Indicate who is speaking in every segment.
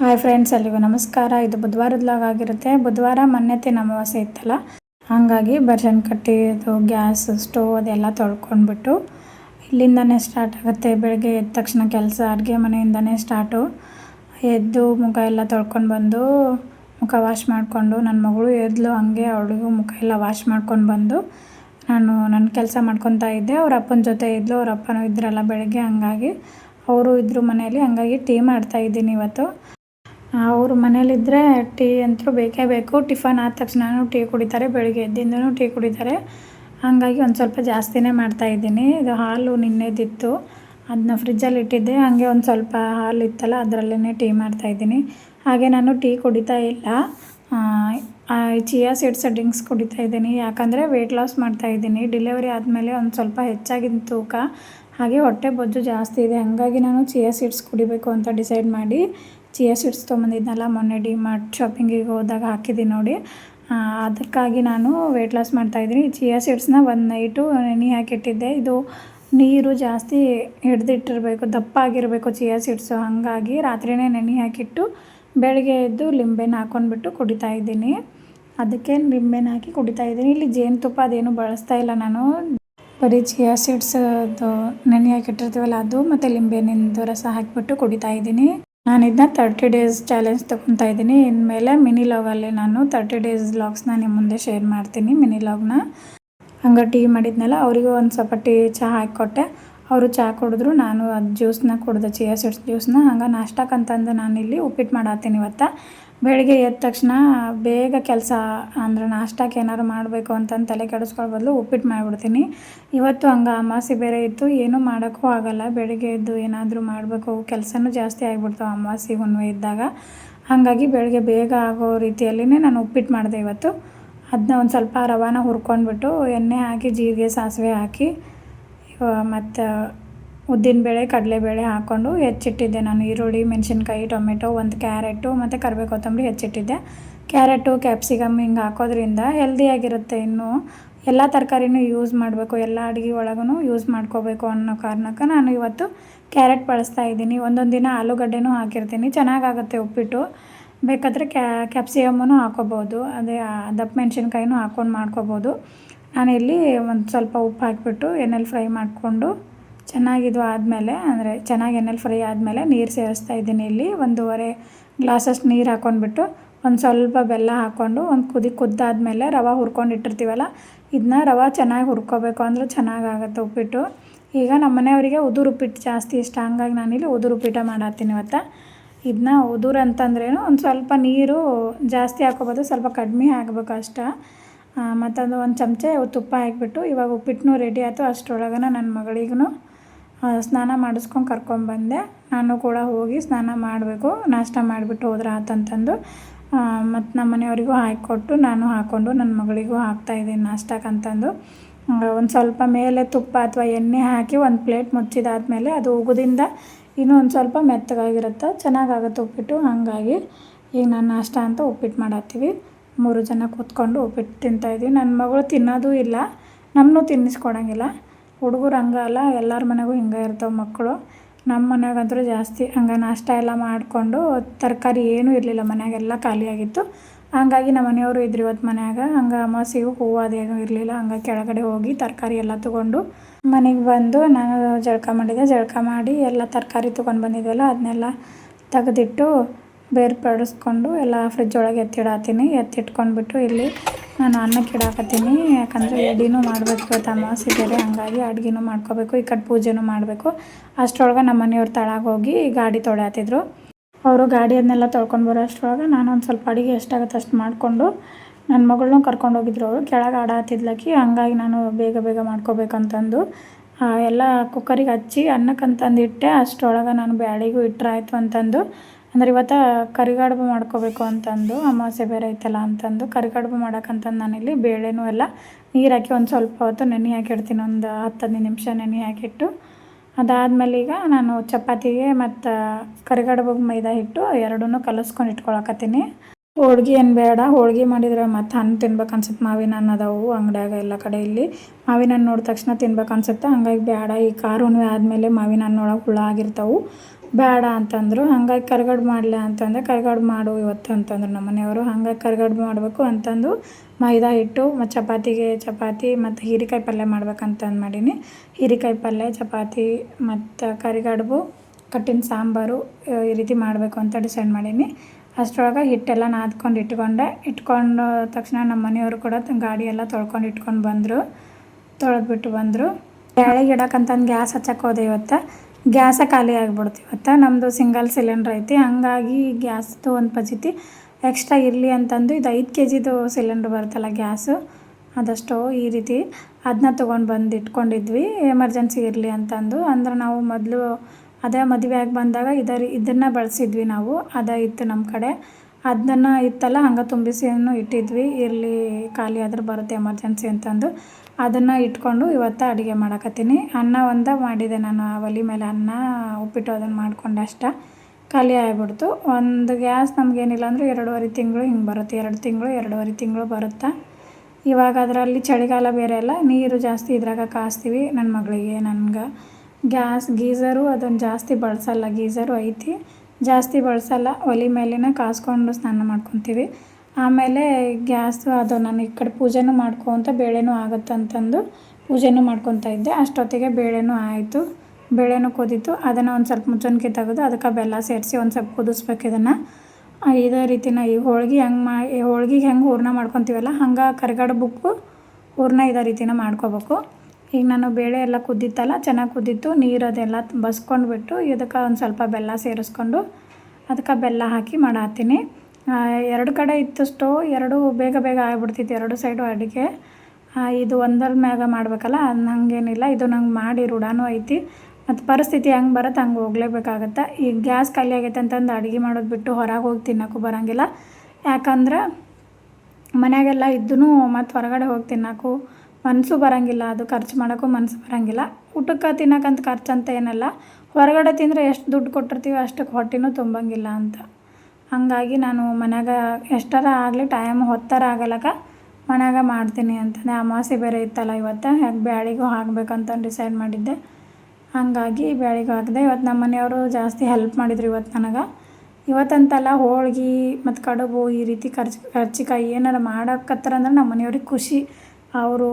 Speaker 1: Hi friends ಎಲ್ರಿಗೂ ನಮಸ್ಕಾರ. ಇದು ಬುಧವಾರದ ಲಾಗ್ ಆಗಿರುತ್ತೆ. ಬುಧವಾರ ಮನ್ಯತೆ ಅಮಾವಾಸ್ಯೆ ಇತ್ತಲ್ಲ? ಹಾಗಾಗಿ ಬರ್ಜನ್ ಕಟ್ಟಿ ಇದು ಗ್ಯಾಸ್, ಸ್ಟೋವ್ ಅದೆಲ್ಲ ತೊಳ್ಕೊಂಡ್ಬಿಟ್ಟು ಇಲ್ಲಿಂದನೇ ಸ್ಟಾರ್ಟ್ ಆಗುತ್ತೆ. ಬೆಳಗ್ಗೆ ಎದ್ದ ತಕ್ಷಣ ಕೆಲಸ, ಅಡುಗೆ ಮನೆಯಿಂದನೇ ಸ್ಟಾರ್ಟು ಎದ್ದು ಮುಖ ಎಲ್ಲ ತೊಳ್ಕೊಂಡು ಬಂದು, ಮುಖ ವಾಶ್ ಮಾಡಿಕೊಂಡು ನನ್ನ ಮಗಳು ಎದ್ಲು ಹಂಗೆ ಅವಳಿಗೂ ಮುಖ ಎಲ್ಲ ವಾಶ್ ಮಾಡ್ಕೊಂಡು ಬಂದು, ನಾನು ನನ್ನ ಕೆಲಸ ಮಾಡ್ಕೊತಾ ಇದ್ದೆ. ಅವ್ರ ಅಪ್ಪನ ಜೊತೆ ಇದ್ಲು, ಅವ್ರ ಅಪ್ಪನೂ ಇದ್ರಲ್ಲ ಬೆಳಗ್ಗೆ. ಹಂಗಾಗಿ ಅವರು ಇದ್ರು ಮನೆಯಲ್ಲಿ. ಹಂಗಾಗಿ ಟೀ ಮಾಡ್ತಾ ಇದ್ದೀನಿ ಇವತ್ತು. ಅವರು ಮನೇಲಿದ್ದರೆ ಟೀ ಅಂತೂ ಬೇಕೇ ಬೇಕು. ಟಿಫನ್ ಆದ ತಕ್ಷಣನೂ ಟೀ ಕುಡಿತಾರೆ, ಬೆಳಗ್ಗೆ ಎದ್ದಿಂದನೂ ಟೀ ಕುಡಿತಾರೆ. ಹಾಗಾಗಿ ಒಂದು ಸ್ವಲ್ಪ ಜಾಸ್ತಿನೇ ಮಾಡ್ತಾಯಿದ್ದೀನಿ ಇದು ಹಾಲು ನಿನ್ನೆದಿತ್ತು. ಅದನ್ನ ಫ್ರಿಜ್ಜಲ್ಲಿ ಇಟ್ಟಿದ್ದೆ. ಹಾಗೆ ಒಂದು ಸ್ವಲ್ಪ ಹಾಲು ಇತ್ತಲ್ಲ ಅದರಲ್ಲೇ ಟೀ ಮಾಡ್ತಾಯಿದ್ದೀನಿ ಹಾಗೆ ನಾನು ಟೀ ಕುಡಿತಾ ಇಲ್ಲ. ಚಿಯಾ ಸೀಡ್ಸ್ ಡ್ರಿಂಕ್ಸ್ ಕುಡಿತಾ ಇದ್ದೀನಿ. ಯಾಕಂದರೆ ವೆಯ್ಟ್ ಲಾಸ್ ಮಾಡ್ತಾಯಿದ್ದೀನಿ ಡಿಲಿವರಿ ಆದಮೇಲೆ ಒಂದು ಸ್ವಲ್ಪ ಹೆಚ್ಚಾಗಿನ ತೂಕ. ಹಾಗೆ ಹೊಟ್ಟೆ ಬೊಜ್ಜು ಜಾಸ್ತಿ ಇದೆ. ಹಾಗಾಗಿ ನಾನು ಚಿಯಾ ಸೀಡ್ಸ್ ಕುಡಿಬೇಕು ಅಂತ ಡಿಸೈಡ್ ಮಾಡಿ ಚಿಯಾ ಸೀಡ್ಸ್ ತೊಗೊಂಬಂದಿದ್ನಲ್ಲ ಮೊನ್ನೆ ಡಿ ಮಾರ್ಟ್ ಶಾಪಿಂಗಿಗೆ ಹೋದಾಗ ಹಾಕಿದ್ದೀನಿ ನೋಡಿ. ಅದಕ್ಕಾಗಿ ನಾನು ವೆಯ್ಟ್ ಲಾಸ್ ಮಾಡ್ತಾಯಿದ್ದೀನಿ. ಚಿಯಾ ಸೀಡ್ಸ್ನ ಒಂದು ನೈಟು ನೆನೆ ಹಾಕಿಟ್ಟಿದ್ದೆ. ಇದು ನೀರು ಜಾಸ್ತಿ ಹಿಡ್ದಿಟ್ಟಿರಬೇಕು ದಪ್ಪ ಆಗಿರಬೇಕು ಚಿಯಾ ಸೀಡ್ಸು ಹಾಗಾಗಿ ರಾತ್ರಿಯೇ ನೆನೆ ಹಾಕಿಟ್ಟು ಬೆಳಗ್ಗೆ ಎದ್ದು ಲಿಂಬೆನ ಹಾಕ್ಕೊಂಡ್ಬಿಟ್ಟು ಕುಡಿತಾ ಇದ್ದೀನಿ ಅದಕ್ಕೆ ಲಿಂಬೆನ ಹಾಕಿ ಕುಡಿತಾ ಇದ್ದೀನಿ ಇಲ್ಲಿ ಜೇನುತುಪ್ಪ ಅದೇನು ಬಳಸ್ತಾ ಇಲ್ಲ ನಾನು. ಬರೀ ಚಿಯಾ ಸೀಡ್ಸ್ ನೆನೆ ಹಾಕಿಟ್ಟಿರ್ತೀವಲ್ಲ ಅದು, ಮತ್ತು ಲಿಂಬೆನಿಂದು ರಸ ಹಾಕಿಬಿಟ್ಟು ಕುಡಿತಾ ಇದ್ದೀನಿ ನಾನು ಇದನ್ನ ತರ್ಟಿ ಡೇಸ್ ಚಾಲೆಂಜ್ ತಗೊತಾ ಇದ್ದೀನಿ. ಇನ್ಮೇಲೆ ಮಿನಿ ಲಾಗಲ್ಲಿ ನಾನು ತರ್ಟಿ ಡೇಸ್ ಲಾಗ್ಸ್ನ ನಿಮ್ಮ ಮುಂದೆ ಶೇರ್ ಮಾಡ್ತೀನಿ ಮಿನಿ ಲಾಗ್ನ ಹಂಗೆ ಟೀ ಮಾಡಿದ್ನಲ್ಲ, ಅವರಿಗೂ ಒಂದು ಸ್ವಲ್ಪ ಟೀ ಚಹಾ ಹಾಕಿಕೊಟ್ಟೆ. ಅವರು ಚಹಾ ಕುಡಿದ್ರು, ನಾನು ಅದು ಜ್ಯೂಸ್ನ ಕುಡ್ದೆ, ಚಿಯಾ ಸೀಡ್ಸ್ ಜ್ಯೂಸ್ನ. ಹಂಗೆ ನಾಷ್ಟಕ್ಕಂತಂದು ನಾನಿಲ್ಲಿ ಉಪ್ಪಿಟ್ಟು ಮಾಡತ್ತೀನಿ ಇವತ್ತು. ಬೆಳಿಗ್ಗೆ ಎದ್ದ ತಕ್ಷಣ ಬೇಗ ಕೆಲಸ, ಅಂದ್ರೆ ನಾಷ್ಟಕ್ಕೆ ಏನಾದ್ರು ಮಾಡಬೇಕು ಅಂತಂದು ತಲೆ ಕೆಡಿಸ್ಕೊಳ್ಳೋ ಬದಲು ಉಪ್ಪಿಟ್ಟು ಮಾಡಿಬಿಡ್ತೀನಿ. ಇವತ್ತು ಹಂಗೆ ಅಮಾವಾಸ್ಯೆ ಬೇರೆ ಇತ್ತು, ಏನೂ ಮಾಡೋಕ್ಕೂ ಆಗೋಲ್ಲ. ಬೆಳಿಗ್ಗೆ ಎದ್ದು ಏನಾದರೂ ಮಾಡಬೇಕು, ಕೆಲಸನೂ ಜಾಸ್ತಿ ಆಗಿಬಿಡ್ತಾವೆ ಅಮಾವಾಸ್ಯೆ ಹುಣ್ಣಿಮೆ ಇದ್ದಾಗ. ಹಾಗಾಗಿ ಬೆಳಗ್ಗೆ ಬೇಗ ಆಗೋ ರೀತಿಯಲ್ಲಿನೇ ನಾನು ಉಪ್ಪಿಟ್ಟು ಮಾಡಿದೆ ಇವತ್ತು. ಅದನ್ನ ಒಂದು ಸ್ವಲ್ಪ ರವಾನ ಹುರ್ಕೊಂಡ್ಬಿಟ್ಟು ಎಣ್ಣೆ ಹಾಕಿ, ಜೀರಿಗೆ, ಸಾಸಿವೆ ಹಾಕಿ ಮತ್ತು ಕಡಲೆ ಕಡಲೆಬೇಳೆ ಹಾಕ್ಕೊಂಡು ಹೆಚ್ಚಿಟ್ಟಿದ್ದೆ ನಾನು ಈರುಳ್ಳಿ, ಮೆಣಸಿನ್ಕಾಯಿ, ಟೊಮೆಟೊ, ಒಂದು ಕ್ಯಾರೆಟು ಮತ್ತು ಕರಿಬೇವು ಕೊತ್ತಂಬರಿ ಹೆಚ್ಚಿಟ್ಟಿದ್ದೆ. ಕ್ಯಾರೆಟು, ಕ್ಯಾಪ್ಸಿಕಮ್ ಹಿಂಗೆ ಹಾಕೋದ್ರಿಂದ ಹೆಲ್ದಿಯಾಗಿರುತ್ತೆ ಇನ್ನೂ. ಎಲ್ಲ ತರಕಾರಿನೂ ಯೂಸ್ ಮಾಡಬೇಕು, ಎಲ್ಲ ಅಡುಗೆ ಒಳಗೂ ಯೂಸ್ ಮಾಡ್ಕೋಬೇಕು ಅನ್ನೋ ಕಾರಣಕ್ಕೆ ನಾನು ಇವತ್ತು ಕ್ಯಾರೆಟ್ ಬಳಸ್ತಾ ಇದ್ದೀನಿ. ಒಂದೊಂದು ದಿನ ಆಲೂಗಡ್ಡೆನೂ ಹಾಕಿರ್ತೀನಿ, ಚೆನ್ನಾಗಾಗುತ್ತೆ ಉಪ್ಪಿಟ್ಟು. ಬೇಕಾದರೆ ಕ್ಯಾಪ್ಸಿಕಮ್ಮೂ ಹಾಕೋಬೋದು, ಅದೇ ದಪ್ಪ ಮೆಣಸಿನ್ಕಾಯಿನೂ ಹಾಕ್ಕೊಂಡು ಮಾಡ್ಕೋಬೋದು. ನಾನಿಲ್ಲಿ ಒಂದು ಸ್ವಲ್ಪ ಉಪ್ಪು ಹಾಕಿಬಿಟ್ಟು ಎಣ್ಣೆಲಿ ಫ್ರೈ ಮಾಡಿಕೊಂಡು ಚೆನ್ನಾಗಿದು ಆದಮೇಲೆ, ಅಂದರೆ ಚೆನ್ನಾಗಿ ಎಣ್ಣೆಲಿ ಫ್ರೈ ಆದಮೇಲೆ ನೀರು ಸೇರಿಸ್ತಾ ಇದ್ದೀನಿ ಇಲ್ಲಿ. ಒಂದೂವರೆ ಗ್ಲಾಸಷ್ಟು ನೀರು ಹಾಕ್ಕೊಂಡ್ಬಿಟ್ಟು ಒಂದು ಸ್ವಲ್ಪ ಬೆಲ್ಲ ಹಾಕ್ಕೊಂಡು ಒಂದು ಕುದಿ ಕುದ್ದಾದ್ಮೇಲೆ ರವೆ ಹುರ್ಕೊಂಡು ಇಟ್ಟಿರ್ತೀವಲ್ಲ ಇದನ್ನ ರವೆ ಚೆನ್ನಾಗಿ ಹುರ್ಕೋಬೇಕು ಅಂದರೆ ಚೆನ್ನಾಗಾಗುತ್ತೆ ಉಪ್ಪಿಟ್ಟು. ಈಗ ನಮ್ಮ ಮನೆಯವರಿಗೆ ಉದುರು ಉಪ್ಪಿಟ್ಟು ಜಾಸ್ತಿ ಇಷ್ಟ, ಹಂಗಾಗಿ ನಾನಿಲ್ಲಿ ಉದುರು ಉಪ್ಪಿಟ್ಟು ಮಾಡತ್ತೀನಿ ಇವತ್ತು. ಇದನ್ನ ಉದುರು ಅಂತಂದ್ರೇನು ಒಂದು ಸ್ವಲ್ಪ ನೀರು ಜಾಸ್ತಿ ಹಾಕೋಬೋದು ಸ್ವಲ್ಪ ಕಡಿಮೆ ಆಗಬೇಕು ಅಷ್ಟೇ. ಮತ್ತದು ಒಂದು ಚಮಚ ತುಪ್ಪ ಹಾಕಿಬಿಟ್ಟು ಇವಾಗ ಉಪ್ಪಿಟ್ಟು ರೆಡಿ ಆಯಿತು. ಅಷ್ಟರೊಳಗನ ನನ್ನ ಮಗಳಿಗೂ ಸ್ನಾನ ಮಾಡಿಸ್ಕೊಂಡು ಕರ್ಕೊಂಬಂದೆ ನಾನು ಕೂಡ ಹೋಗಿ ಸ್ನಾನ ಮಾಡಬೇಕು. ನಾಷ್ಟ ಮಾಡಿಬಿಟ್ಟು ಹೋದ್ರೆ ಆತಂತಂದು ಮತ್ತು ನಮ್ಮ ಮನೆಯವರಿಗೂ ಹಾಕಿಕೊಟ್ಟು ನಾನು ಹಾಕ್ಕೊಂಡು ನನ್ನ ಮಗಳಿಗೂ ಹಾಕ್ತಾಯಿದ್ದೀನಿ ನಾಷ್ಟಕ್ಕಂತಂದು. ಒಂದು ಸ್ವಲ್ಪ ಮೇಲೆ ತುಪ್ಪ ಅಥವಾ ಎಣ್ಣೆ ಹಾಕಿ ಒಂದು ಪ್ಲೇಟ್ ಮುಚ್ಚಿದಾದ್ಮೇಲೆ ಅದು ಉಗುದಿಂದ ಇನ್ನೂ ಒಂದು ಸ್ವಲ್ಪ ಮೆತ್ತಗಾಗಿರುತ್ತೆ, ಚೆನ್ನಾಗಾಗುತ್ತೆ ಉಪ್ಪಿಟ್ಟು. ಹಾಗಾಗಿ ಈಗ ನಾನು ನಾಷ್ಟ ಅಂತ ಉಪ್ಪಿಟ್ಟು ಮಾಡತ್ತೀವಿ. ಮೂರು ಜನ ಕೂತ್ಕೊಂಡು ಉಪ್ಪಿಟ್ಟು ತಿಂತಾಯಿದ್ವಿ ನನ್ನ ಮಗಳು ತಿನ್ನೋದು ಇಲ್ಲ ನಮ್ಮನ್ನೂ ತಿನ್ನಿಸ್ಕೊಡಂಗಿಲ್ಲ. ಹುಡುಗರು ಹಂಗೆ ಅಲ್ಲ, ಎಲ್ಲರ ಮನೆಗೂ ಹಿಂಗೆ ಇರ್ತಾವೆ ಮಕ್ಕಳು. ನಮ್ಮ ಮನೆಯಾಗಂತೂ ಜಾಸ್ತಿ ಹಂಗೆ ನಾಷ್ಟ ಎಲ್ಲ ಮಾಡಿಕೊಂಡು ತರಕಾರಿ ಏನೂ ಇರಲಿಲ್ಲ, ಮನೆಯಾಗೆಲ್ಲ ಖಾಲಿಯಾಗಿತ್ತು ಹಂಗಾಗಿ ನಮ್ಮ ಮನೆಯವರು ಇದ್ರು ಇವತ್ತು ಮನ್ಯಾಗ. ಹಂಗೆ ಅಮಾಸಿಗೂ ಹೂವು ಅದೇನೂ ಇರಲಿಲ್ಲ. ಹಂಗೆ ಕೆಳಗಡೆ ಹೋಗಿ ತರಕಾರಿ ಎಲ್ಲ ತೊಗೊಂಡು ಮನೆಗೆ ಬಂದು ನಾನು ಜಳಕ ಮಾಡಿದೆ. ಜಳಕ ಮಾಡಿ ಎಲ್ಲ ತರಕಾರಿ ತೊಗೊಂಡು ಬಂದಿದ್ವಲ್ಲ ಅದನ್ನೆಲ್ಲ ತೆಗೆದಿಟ್ಟು ಬೇರ್ಪಡಿಸ್ಕೊಂಡು ಎಲ್ಲ ಫ್ರಿಜ್ ಒಳಗೆ ಎತ್ತಿಡಾತೀನಿ. ಎತ್ತಿಟ್ಕೊಂಡ್ಬಿಟ್ಟು ಇಲ್ಲಿ ನಾನು ಅನ್ನಕ್ಕೆ ಇಡಾಕತ್ತೀನಿ. ಯಾಕಂದರೆ ಎಡಿನೂ ಮಾಡಬೇಕು ಇವತ್ತು ಅಮಾವಾಸ್ಯೆ ಹಂಗಾಗಿ ಹಾಗಾಗಿ ಅಡುಗೆನೂ ಮಾಡ್ಕೋಬೇಕು. ಈ ಕಡೆ ಪೂಜೆನೂ ಮಾಡಬೇಕು. ಅಷ್ಟರೊಳಗೆ ನಮ್ಮ ಮನೆಯವ್ರು ತಳಗೆ ಹೋಗಿ ಗಾಡಿ ತೊಳೆಯತ್ತಿದ್ರು ಅವರು ಗಾಡಿ ಅದನ್ನೆಲ್ಲ ತೊಳ್ಕೊಂಡು ಬರೋ ಅಷ್ಟರೊಳಗೆ ನಾನು ಒಂದು ಸ್ವಲ್ಪ ಅಡುಗೆ ಎಷ್ಟಾಗುತ್ತೆ ಅಷ್ಟು ಮಾಡಿಕೊಂಡು ನನ್ನ ಮಗಳನ್ನೂ ಕರ್ಕೊಂಡು ಹೋಗಿದ್ರು ಅವರು. ಕೆಳಗೆ ಆಡಾತಿದ್ಲಕ್ಕಿ ಹಂಗಾಗಿ ನಾನು ಬೇಗ ಬೇಗ ಮಾಡ್ಕೋಬೇಕಂತಂದು. ಎಲ್ಲ ಕುಕ್ಕರಿಗೆ ಹಚ್ಚಿ ಅನ್ನಕ್ಕಂತಂದು ಇಟ್ಟೆ. ಅಷ್ಟರೊಳಗೆ ನಾನು ಬ್ಯಾಳಿಗೂ ಇಟ್ಟರಾಯ್ತು ಅಂತಂದು. ಅಂದ್ರೆ ಇವತ್ತು ಕರಿಗಡುಬು ಮಾಡ್ಕೋಬೇಕು ಅಂತಂದು, ಅಮಾವಾಸ್ಯೆ ಬೇರೆ ಐತಲ್ಲ ಅಂತಂದು ಕರಿಗಡುಬು ಮಾಡೋಕ್ಕಂತಂದು ನಾನಿಲ್ಲಿ ಬೇಳೆನೂ ಎಲ್ಲ ನೀರು ಹಾಕಿ ಒಂದು ಸ್ವಲ್ಪ ಹೊತ್ತು ನೆನೆ ಹಾಕಿಡ್ತೀನಿ, ಒಂದು ಹತ್ತು ಹದಿನೈದು ನಿಮಿಷ ನೆನೆ ಹಾಕಿಟ್ಟು. ಅದಾದಮೇಲೆ ಈಗ ನಾನು ಚಪಾತಿಗೆ ಮತ್ತು ಕರಿಗಡುಬಗೆ ಮೈದಾ ಹಿಟ್ಟು ಎರಡನ್ನೂ ಕಲಸ್ಕೊಂಡು ಇಟ್ಕೊಳಕತ್ತೀನಿ. ಹೋಳ್ಗೆ ಏನು ಬೇಡ, ಹೋಳ್ಗೆ ಮಾಡಿದ್ರೆ ಮತ್ತು ಹಣ್ಣು ತಿನ್ಬೇಕು ಅನ್ಸುತ್ತೆ ಮಾವಿನ ಹಣ್ಣು ಅದಾವು ಅಂಗಡಿಯಾಗ ಎಲ್ಲ ಕಡೆ ಇಲ್ಲಿ. ಮಾವಿನ ಹಣ್ಣು ನೋಡಿದ ತಕ್ಷಣ ತಿನ್ಬೇಕು ಅನ್ಸುತ್ತೆ, ಹಂಗಾಗಿ ಬೇಡ ಈ ಖಾರ ಆದಮೇಲೆ ಮಾವಿನ ಒಳಗೆ ಹುಳ ಆಗಿರ್ತಾವೆ. ಬೇಡ ಅಂತಂದರು, ಹಂಗಾಗಿ ಕರ್ಗಡ್ ಮಾಡಲ ಅಂತಂದೆ ಕರ್ಗಡ್ ಮಾಡು ಇವತ್ತು ಅಂತಂದರು ನಮ್ಮ ಮನೆಯವರು. ಹಂಗಾಗಿ ಕರ್ಗಡ್ ಮಾಡಬೇಕು ಅಂತಂದು ಮೈದಾ ಹಿಟ್ಟು ಮತ್ತು ಚಪಾತಿಗೆ ಚಪಾತಿ ಮತ್ತು ಹೀರೆಕಾಯಿ ಪಲ್ಯ ಮಾಡ್ಬೇಕಂತಂದು ಮಾಡೀನಿ. ಹೀರೆಕಾಯಿ ಪಲ್ಯ, ಚಪಾತಿ ಮತ್ತು ಕರಿಗಡ್ಬು, ಕಟ್ಟಿನ ಸಾಂಬಾರು ಈ ರೀತಿ ಮಾಡಬೇಕು ಅಂತ ಡಿಸೈಡ್ ಮಾಡೀನಿ. ಅಷ್ಟರೊಳಗೆ ಹಿಟ್ಟೆಲ್ಲ ನಾದ್ಕೊಂಡು ಇಟ್ಕೊಂಡೆ. ಇಟ್ಕೊಂಡ ತಕ್ಷಣ ನಮ್ಮ ಮನೆಯವರು ಕೂಡ ಗಾಡಿ ಎಲ್ಲ ತೊಳ್ಕೊಂಡು ಇಟ್ಕೊಂಡು ಬಂದರು. ತೊಳೆದ್ಬಿಟ್ಟು ಬಂದರು. ಬೆಳಗ್ಗೆ ಇಡೋಕ್ಕಂತಂದು ಗ್ಯಾಸ್ ಹಚ್ಚಕ್ಕೆ ಹೋದೆ ಇವತ್ತು. ಗ್ಯಾಸ ಖಾಲಿ ಆಗಿಬಿಡ್ತು ಇವತ್ತು ನಮ್ಮದು ಸಿಂಗಲ್ ಸಿಲಿಂಡ್ರ್ ಐತಿ. ಹಾಗಾಗಿ ಗ್ಯಾಸ್ದು ಒಂದು ಪಜಿತಿ. ಎಕ್ಸ್ಟ್ರಾ ಇರಲಿ ಅಂತಂದು ಇದು ಐದು ಕೆ ಜಿದು ಸಿಲಿಂಡ್ರ್ ಬರುತ್ತಲ್ಲ ಗ್ಯಾಸು. ಅದಷ್ಟು ಈ ರೀತಿ ಅದನ್ನ ತೊಗೊಂಡು ಬಂದು ಇಟ್ಕೊಂಡಿದ್ವಿ. ಎಮರ್ಜೆನ್ಸಿ ಇರಲಿ ಅಂತಂದು. ಅಂದ್ರೆ ನಾವು ಮೊದಲು ಅದೇ ಮದುವೆ ಬಂದಾಗ ಇದರ, ಇದನ್ನು ಬಳಸಿದ್ವಿ ನಾವು. ಅದೇ ಇತ್ತು ನಮ್ಮ ಕಡೆ. ಅದನ್ನು ಇತ್ತಲ್ಲ ಹಂಗೆ ತುಂಬಿಸಿನೂ ಇಟ್ಟಿದ್ವಿ. ಇರಲಿ ಖಾಲಿ ಆದ್ರೆ ಬರುತ್ತೆ ಎಮರ್ಜೆನ್ಸಿ ಅಂತಂದು. ಅದನ್ನು ಇಟ್ಕೊಂಡು ಇವತ್ತು ಅಡುಗೆ ಮಾಡಕತ್ತೀನಿ. ಅನ್ನ ಒಂದೇ ಮಾಡಿದೆ ನಾನು ಒಲೆ ಮೇಲೆ ಅನ್ನ, ಉಪ್ಪಿಟ್ಟು ಅದನ್ನು ಮಾಡ್ಕೊಂಡೆ ಅಷ್ಟೇ. ಖಾಲಿ ಆಗಿಬಿಡ್ತು. ಒಂದು ಗ್ಯಾಸ್ ನಮಗೇನಿಲ್ಲ ಅಂದರೆ ಎರಡೂವರೆ ತಿಂಗಳು ಹಿಂಗೆ ಬರುತ್ತೆ. ಎರಡು ತಿಂಗಳು, ಎರಡೂವರೆ ತಿಂಗಳು ಬರುತ್ತಾ? ಇವಾಗ ಅದರಲ್ಲಿ ಚಳಿಗಾಲ ಬೇರೆ ಅಲ್ಲ, ನೀರು ಜಾಸ್ತಿ ಇದ್ರಾಗ ಕಾಸ್ತೀವಿ ನನ್ನ ಮಗಳಿಗೆ, ನನ್ಗೆ. ಗ್ಯಾಸ್ ಗೀಝರು ಅದನ್ನು ಜಾಸ್ತಿ ಬಳಸಲ್ಲ ಗೀಝರು ಐತಿ. ಜಾಸ್ತಿ ಬಳಸಲ್ಲ, ಒಲೆ ಮೇಲಿನ ಕಾಸ್ಕೊಂಡು ಸ್ನಾನ ಮಾಡ್ಕೊತೀವಿ. ಆಮೇಲೆ ಗ್ಯಾಸು ಅದು ನಾನು ಈ ಕಡೆ ಪೂಜೆನೂ ಮಾಡ್ಕೊತ ಬೇಳೆನೂ ಆಗುತ್ತಂತಂದು ಪೂಜೆನೂ ಮಾಡ್ಕೊತಾ ಇದ್ದೆ. ಅಷ್ಟೊತ್ತಿಗೆ ಬೇಳೆನೂ ಆಯಿತು. ಬೇಳೆನೂ ಕುದೀತು. ಅದನ್ನು ಒಂದು ಸ್ವಲ್ಪ ಮುಚ್ಚನ್ಕೆ ತೆಗೆದು ಅದಕ್ಕೆ ಬೆಲ್ಲ ಸೇರಿಸಿ ಒಂದು ಸ್ವಲ್ಪ ಕುದಿಸ್ಬೇಕು ಇದನ್ನು. ಇದೇ ರೀತಿನ ಈ ಹೋಳ್ಗೆ ಹೆಂಗೆ ಮಾ, ಈ ಹೋಳ್ಗೆಗೆ ಹೆಂಗೆ ಹೂರ್ಣ ಮಾಡ್ಕೊತೀವಲ್ಲ, ಹಂಗೆ ಕರಿಗಡುಬುಕ್ಕೂ ಹೂರಣ ಇದೇ ರೀತಿನ ಮಾಡ್ಕೋಬೇಕು. ಈಗ ನಾನು ಬೇಳೆ ಎಲ್ಲ ಕುದ್ದಿತ್ತಲ್ಲ ಚೆನ್ನಾಗಿ ಕುದ್ದಿತ್ತು ನೀರು ಅದೆಲ್ಲ ಬಸ್ಕೊಂಡ್ಬಿಟ್ಟು ಇದಕ್ಕೆ ಒಂದು ಸ್ವಲ್ಪ ಬೆಲ್ಲ ಸೇರಿಸ್ಕೊಂಡು ಅದಕ್ಕೆ ಬೆಲ್ಲ ಹಾಕಿ ಮಾಡತ್ತೀನಿ. ಎರಡು ಕಡೆ ಇತ್ತು ಸ್ಟೋವ್ ಎರಡು ಬೇಗ ಬೇಗ ಆಗ್ಬಿಡ್ತಿತ್ತು, ಎರಡು ಸೈಡು ಅಡುಗೆ. ಇದು ಒಂದರ ಮ್ಯಾಗ ಮಾಡಬೇಕಲ್ಲ ನಂಗೇನಿಲ್ಲ, ಇದು ನಂಗೆ ಮಾಡಿ ರೂಢಾನೂ ಐತಿ. ಮತ್ತು ಪರಿಸ್ಥಿತಿ ಹೆಂಗೆ ಬರುತ್ತೆ, ಹಂಗೆ ಹೋಗ್ಲೇಬೇಕಾಗತ್ತೆ. ಈ ಗ್ಯಾಸ್ ಖಾಲಿ ಆಗೈತೆ ಅಂತಂದು ಅಡುಗೆ ಮಾಡೋದು ಬಿಟ್ಟು ಹೊರಗೆ ಹೋಗಿ ತಿನ್ನೋಕ್ಕೂ ಬರೋಂಗಿಲ್ಲ. ಯಾಕಂದ್ರೆ ಮನೆಯಾಗೆಲ್ಲ ಇದ್ದೂ ಮತ್ತು ಹೊರಗಡೆ ಹೋಗಿ ತಿನ್ನೋಕ್ಕೂ ಮನಸ್ಸು ಬರೋಂಗಿಲ್ಲ, ಅದು ಖರ್ಚು ಮಾಡೋಕ್ಕೂ ಮನಸ್ಸು ಬರೋಂಗಿಲ್ಲ. ಊಟಕ್ಕೆ ತಿನ್ನೋಕ್ಕಂತ ಖರ್ಚು ಅಂತ ಏನಲ್ಲ, ಹೊರಗಡೆ ತಿಂದರೆ ಎಷ್ಟು ದುಡ್ಡು ಕೊಟ್ಟಿರ್ತೀವಿ ಅಷ್ಟಕ್ಕೆ ಹೊಟ್ಟೆನೂ ತುಂಬಂಗಿಲ್ಲ ಅಂತ. ಹಾಗಾಗಿ ನಾನು ಮನ್ಯಾಗ ಎಷ್ಟರ ಆಗಲಿ ಟೈಮ್ ಹೊತ್ತರ ಆಗಲಕ ಮನ್ಯಾಗ ಮಾಡ್ತೀನಿ ಅಂತಂದೆ. ಅಮಾವಾಸ್ಯೆ ಬೇರೆ ಇತ್ತಲ್ಲ ಇವತ್ತು ಹಾಗೆ ಬ್ಯಾಳಿಗೂ ಹಾಕಬೇಕಂತ ಡಿಸೈಡ್ ಮಾಡಿದ್ದೆ. ಹಾಗಾಗಿ ಬ್ಯಾಳಿಗೂ ಹಾಕಿದೆ ಇವತ್ತು ನಮ್ಮ ಮನೆಯವರು ಜಾಸ್ತಿ ಹೆಲ್ಪ್ ಮಾಡಿದ್ರು ಇವತ್ತು ನನಗೆ. ಇವತ್ತಂತಲ್ಲ ಹೋಳ್ಗೆ ಮತ್ತು ಕಡುಬು ಈ ರೀತಿ ಖರ್ಚು ಖರ್ಚಿಕಾಯಿ ಏನಾರು ಮಾಡಕತ್ತಾರಂದ್ರೆ ನಮ್ಮ ಮನೆಯವ್ರಿಗೆ ಖುಷಿ. ಅವರು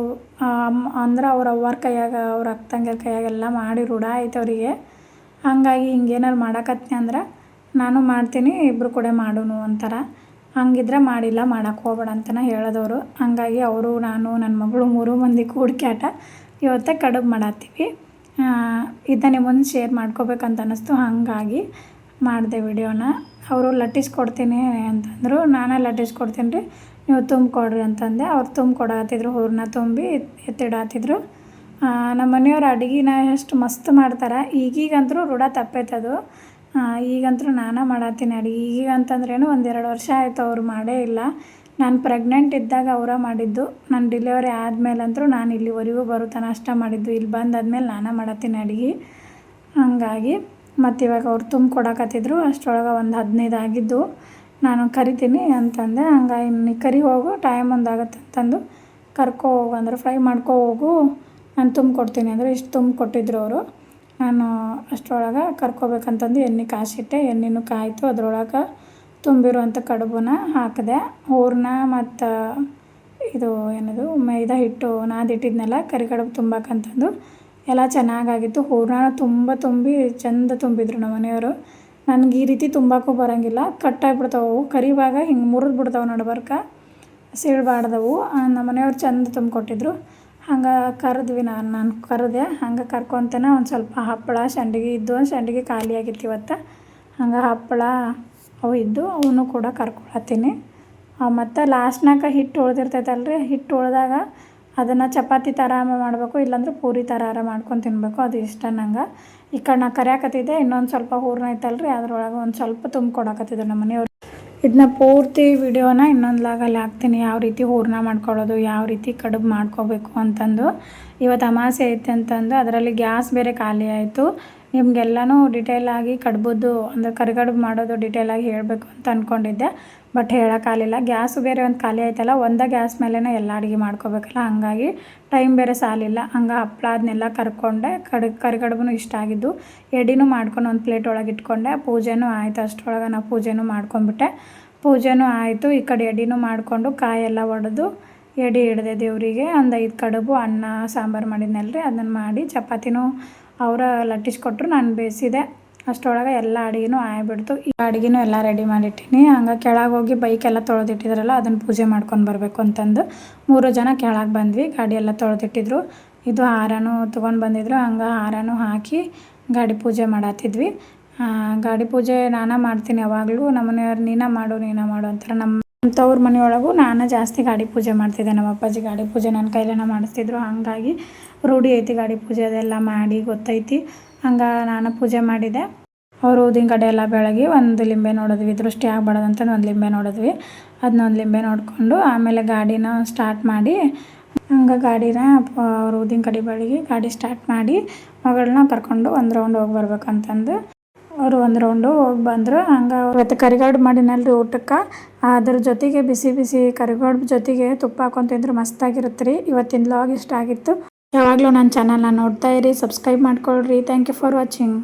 Speaker 1: ಅಮ್ಮ ಅಂದ್ರೆ ಅವ್ರ ಅವ್ವಾರ ಕೈಯಾಗ, ಅವ್ರ ಅಕ್ಕ ಕೈಯಾಗೆಲ್ಲ ಮಾಡಿ ರೂಢ ಆಯ್ತು ಅವರಿಗೆ. ಹಾಗಾಗಿ ಹಿಂಗೇನಾರು ಮಾಡಕತ್ನಿ ಅಂದ್ರೆ ನಾನು ಮಾಡ್ತೀನಿ ಇಬ್ಬರು ಕೂಡ ಮಾಡೋಣ ಅಂತಾರೆ ಹಂಗಿದ್ರೆ ಮಾಡಿಲ್ಲ ಮಾಡೋಕ್ಕೆ ಹೋಗ್ಬೇಡ ಅಂತನೇ ಹೇಳಿದವರು. ಹಾಗಾಗಿ ಅವರು, ನಾನು ನನ್ನ ಮಗಳು ಮೂರು ಮಂದಿ ಕೂಡ್ಕ್ಯಾಟ ಇವತ್ತೇ ಕಡುಬು ಮಾಡತ್ತೀವಿ. ಇದನ್ನ ಮುಂದೆ ಶೇರ್ ಮಾಡ್ಕೋಬೇಕಂತ ಅನ್ನಿಸ್ತು. ಹಾಗಾಗಿ ಮಾಡಿದೆ ವಿಡಿಯೋನ. ಅವರು ಲಟ್ಟಿಸ್ಕೊಡ್ತೀನಿ ಅಂತಂದರು. ನಾನೇ ಲಟ್ಟಿಸ್ಕೊಡ್ತೀನಿ ರೀ ನೀವು ತುಂಬಿಕೊಡ್ರಿ ಅಂತಂದೆ. ಅವ್ರು ತುಂಬಿಕೊಡತ್ತಿದ್ರು ಹೂರನ್ನ ತುಂಬಿ ಎತ್ತಿಡತ್ತಿದ್ರು ನಮ್ಮ ಮನೆಯವ್ರು ಅಡುಗೆನ ಎಷ್ಟು ಮಸ್ತ್ ಮಾಡ್ತಾರೆ. ಈಗೀಗಂತರೂ ರೂಢ ತಪ್ಪೈತದು ಈಗಂತೂ ನಾನೇ ಮಾಡತ್ತೀನಿ ಅಡುಗೆ ಈಗ ಅಂತಂದ್ರೇನು ಒಂದೆರಡು ವರ್ಷ ಆಯಿತು ಅವರು ಮಾಡೇ ಇಲ್ಲ. ನಾನು ಪ್ರೆಗ್ನೆಂಟ್ ಇದ್ದಾಗ ಅವರೇ ಮಾಡಿದ್ದು. ನಾನು ಡಿಲಿವರಿ ಆದಮೇಲಂತೂ ನಾನು ಇಲ್ಲಿವರೆಗೂ ಬರೋ ತನಕ ಅಷ್ಟೇ ಮಾಡಿದ್ದು. ಇಲ್ಲಿ ಬಂದಾದ್ಮೇಲೆ ನಾನೇ ಮಾಡತ್ತೀನಿ ಅಡುಗೆ ಹಾಗಾಗಿ ಮತ್ತು ಇವಾಗ ಅವ್ರು ತುಂಬ ಕೊಡಕತ್ತಿದ್ರು ಅಷ್ಟರೊಳಗೆ ಒಂದು ಹದಿನೈದು ಆಗಿದ್ದು. ನಾನು ಕರಿತೀನಿ ಅಂತಂದೆ. ಹಂಗಾಗಿ ನೀ ಕರಿ ಹೋಗು. ಟೈಮ್ ಒಂದಾಗತ್ತೆ ಅಂತಂದು ಕರ್ಕೊ ಹೋಗು. ಅಂದ್ರೆ ಫ್ರೈ ಮಾಡ್ಕೊ ಹೋಗು. ನಾನು ತುಂಬ ಕೊಡ್ತೀನಿ ಅಂದರೆ ಇಷ್ಟು ತುಂಬ ಕೊಟ್ಟಿದ್ರು ಅವರು. ನಾನು ಅಷ್ಟರೊಳಗೆ ಕರ್ಕೋಬೇಕಂತಂದು ಎಣ್ಣೆ ಕಾಯಿಸಿಟ್ಟೆ ಎಣ್ಣೆನೂ ಕಾಯಿತು, ಅದ್ರೊಳಗೆ ತುಂಬಿರುವಂಥ ಕಡುಬನ್ನ ಹಾಕಿದೆ. ಹೂರಣ ಮತ್ತು ಇದು ಏನದು, ಮೈದಾ ಹಿಟ್ಟು ನಾದಿಟ್ಟಿದ್ನಲ್ಲ ಕರಿ ಕಡುಬು ತುಂಬಕ್ಕಂತಂದು ಎಲ್ಲ ಚೆನ್ನಾಗಾಗಿತ್ತು. ಹೂರಣ ತುಂಬ ತುಂಬಿ ಚೆಂದ ತುಂಬಿದ್ರು ನಮ್ಮ ಮನೆಯವರು. ನನಗೆ ಈ ರೀತಿ ತುಂಬಕ್ಕೂ ಬರೋಂಗಿಲ್ಲ. ಕಟ್ಟಾಗ್ಬಿಡ್ತಾವೆ. ಕರಿವಾಗ ಹಿಂಗೆ ಮುರಿದ್ಬಿಡ್ತಾವೆ ನಡ್ಬರ್ಕ ಸೀಳ್ಬಾರ್ದವು. ನಮ್ಮ ಮನೆಯವ್ರು ಚೆಂದ ತುಂಬಿಕೊಟ್ಟಿದ್ರು. ಹಂಗೆ ಕರೆದ್ವಿ ನಾನು ನಾನು ಕರೆದೆ, ಹಂಗೆ ಕರ್ಕೊತನ ಒಂದು ಸ್ವಲ್ಪ ಹಪ್ಪಳ ಸಂಡಿಗೆ ಇದ್ದು ಸಂಡಿಗೆ ಖಾಲಿ ಆಗಿತ್ತು ಇವತ್ತು. ಹಂಗೆ ಹಪ್ಪಳ ಅವು ಇದ್ದು ಅವನು ಕೂಡ ಕರ್ಕೊಳತ್ತೀನಿ. ಮತ್ತು ಲಾಸ್ಟ್ನಾಗ ಹಿಟ್ಟು ಉಳ್ದಿರ್ತೈತಲ್ರಿ, ಹಿಟ್ಟು ಉಳ್ದಾಗ ಅದನ್ನು ಚಪಾತಿ ಥರ ಮಾಡಬೇಕು, ಇಲ್ಲಾಂದ್ರೆ ಪೂರಿ ಥರ ಮಾಡ್ಕೊಂಡು ತಿನ್ನಬೇಕು ಅದು ಇಷ್ಟ ನಂಗೆ. ಈ ಕಡೆ ನಾ ಕರಿಯಕತ್ತಿದೆ ಇನ್ನೊಂದು ಸ್ವಲ್ಪ ಹೂರ್ಣ ಐತಲ್ರಿ, ಅದ್ರೊಳಗೆ ಒಂದು ಸ್ವಲ್ಪ ತುಂಬಿಕೊಡಕತ್ತಿದ್ರು ನಮ್ಮ ಮನೆಯವ್ರು ಇದನ್ನ ಪೂರ್ತಿ ವಿಡಿಯೋನ ಇನ್ನೊಂದು ಲಾಗಲ್ಲಿ ಹಾಕ್ತೀನಿ. ಯಾವ ರೀತಿ ಹೂರ್ಣ ಮಾಡ್ಕೊಳ್ಳೋದು, ಯಾವ ರೀತಿ ಕಡುಬು ಮಾಡ್ಕೋಬೇಕು ಅಂತಂದು. ಇವತ್ತು ಅಮಾಸೆ ಐತೆ ಅಂತಂದು, ಅದರಲ್ಲಿ ಗ್ಯಾಸ್ ಬೇರೆ ಖಾಲಿ ಆಯಿತು. ನಿಮಗೆಲ್ಲನೂ ಡಿಟೇಲಾಗಿ ಕಡ್ಬುದ್ದು, ಅಂದರೆ ಕರಿಗಡುಬು ಮಾಡೋದು ಡಿಟೇಲಾಗಿ ಹೇಳಬೇಕು ಅಂತ ಅಂದ್ಕೊಂಡಿದ್ದೆ ಬಟ್ ಹೇಳೋಕ್ಕಾಗಲಿಲ್ಲ ಗ್ಯಾಸು ಬೇರೆ ಒಂದು ಖಾಲಿ ಆಯ್ತಲ್ಲ, ಒಂದೇ ಗ್ಯಾಸ್ ಮೇಲೇ ಎಲ್ಲ ಅಡುಗೆ ಮಾಡ್ಕೋಬೇಕಲ್ಲ, ಹಂಗಾಗಿ ಟೈಮ್ ಬೇರೆ ಸಾಲಿಲ್ಲ. ಹಂಗೆ ಹಪ್ಪಳ ಅದನ್ನೆಲ್ಲ ಕರ್ಕೊಂಡೆ, ಕಡ್ ಕರಿಗಡುಬು ಇಷ್ಟ ಆಗಿದ್ದು, ಎಡಿನೂ ಮಾಡ್ಕೊಂಡು ಒಂದು ಪ್ಲೇಟ್ ಒಳಗೆ ಇಟ್ಕೊಂಡೆ, ಪೂಜೆನೂ ಆಯಿತು. ಅಷ್ಟರೊಳಗೆ ನಾವು ಪೂಜೆನೂ ಮಾಡ್ಕೊಂಬಿಟ್ಟೆ. ಪೂಜೆನೂ ಆಯಿತು, ಈ ಕಡೆ ಎಡಿನೂ ಮಾಡಿಕೊಂಡು ಕಾಯೆಲ್ಲ ಒಡೆದು, ಎಡಿ ಹಿಡ್ದೆ ದೇವರಿಗೆ. ಒಂದು ಐದು ಕಡುಬು ಅನ್ನ, ಸಾಂಬಾರು ಮಾಡಿದ್ನಲ್ರಿ. ಅದನ್ನು ಮಾಡಿ ಚಪಾತಿನೂ ಅವರ ಲಟ್ಟಿಸ್ಕೊಟ್ರು, ನಾನು ಬೇಯಿಸಿದೆ. ಅಷ್ಟರೊಳಗೆ ಎಲ್ಲ ಅಡುಗೆನೂ ಬಿಡ್ತು ಈ ಅಡುಗೆನೂ ಎಲ್ಲ ರೆಡಿ ಮಾಡಿಟ್ಟಿನಿ. ಹಂಗೆ ಕೆಳಗೆ ಹೋಗಿ ಬೈಕ್ ಎಲ್ಲ ತೊಳೆದಿಟ್ಟಿದ್ರಲ್ಲ ಅದನ್ನು ಪೂಜೆ ಮಾಡ್ಕೊಂಡು ಬರಬೇಕು ಅಂತಂದು ಮೂರು ಜನ ಕೆಳಗೆ ಬಂದ್ವಿ. ಗಾಡಿ ಎಲ್ಲ ತೊಳೆದಿಟ್ಟಿದ್ರು. ಇದು ಹಾರನೂ ತೊಗೊಂಡು ಬಂದಿದ್ರು. ಹಂಗೆ ಹಾರನೂ ಹಾಕಿ ಗಾಡಿ ಪೂಜೆ ಮಾಡತ್ತಿದ್ವಿ ಗಾಡಿ ಪೂಜೆ ನಾನೇ ಮಾಡ್ತೀನಿ ಯಾವಾಗಲೂ. ನಮ್ಮ ಮನೆಯವ್ರು, ನೀನೇ ಮಾಡು, ನೀನ ಮಾಡು ಅಂತಾರೆ. ನಮ್ಮ ಅಂಥವ್ರ ಮನೆಯೊಳಗೂ ನಾನು ಜಾಸ್ತಿ ಗಾಡಿ ಪೂಜೆ ಮಾಡ್ತಿದ್ದೆ. ನಮ್ಮ ಅಪ್ಪಾಜಿ ಗಾಡಿ ಪೂಜೆ ನನ್ನ ಕೈಲೇನ ಮಾಡಿಸ್ತಿದ್ರು. ಹಾಗಾಗಿ ರೂಢಿ ಐತಿ ಗಾಡಿ ಪೂಜೆ ಅದೆಲ್ಲ ಮಾಡಿ ಗೊತ್ತೈತಿ. ಹಂಗೆ ನಾನು ಪೂಜೆ ಮಾಡಿದೆ. ಅವರು ಊದಿನ ಕಡೆ ಎಲ್ಲ ಬೆಳಗ್ಗೆ ಒಂದು ಲಿಂಬೆ ನೋಡಿದ್ವಿ, ದೃಷ್ಟಿ ಆಗ್ಬಾರ್ದಂತ ಒಂದು ಲಿಂಬೆ ನೋಡಿದ್ವಿ. ಅದನ್ನೊಂದು ಲಿಂಬೆ ನೋಡಿಕೊಂಡು ಆಮೇಲೆ ಗಾಡಿನ ಸ್ಟಾರ್ಟ್ ಮಾಡಿ, ಹಂಗೆ ಗಾಡಿನ ಅವ್ರು ಊದಿನ ಕಡೆ ಬೆಳಗ್ಗೆ ಗಾಡಿ ಸ್ಟಾರ್ಟ್ ಮಾಡಿ ಮಗಳನ್ನ ಕರ್ಕೊಂಡು ಒಂದು ರೌಂಡ್ ಹೋಗಿ ಬರ್ಬೇಕಂತಂದು. ಅವರು ಒಂದು ರೌಂಡು ಹೋಗಿ ಬಂದರು. ಹಂಗೆ ಇವತ್ತು ಕರಿಗಡುಬು ಮಾಡಿನಲ್ರಿ ಊಟಕ್ಕೆ. ಅದ್ರ ಜೊತೆಗೆ ಬಿಸಿ ಬಿಸಿ ಕರಿಗಡ್ಡು ಜೊತೆಗೆ ತುಪ್ಪ ಹಾಕೊಂಡು ತಿಂದ್ರೆ ಮಸ್ತಾಗಿರುತ್ತೆ ರೀ ಇವತ್ತಿನ ಲಾಗ್ ಇಷ್ಟ ಆಗಿತ್ತು. ಯಾವಾಗಲೂ ನನ್ನ ಚಾನಲ್ನ ನೋಡ್ತಾ ಇರಿ ಸಬ್ಸ್ಕ್ರೈಬ್ ಮಾಡ್ಕೊಳ್ರಿ. Thank you for watching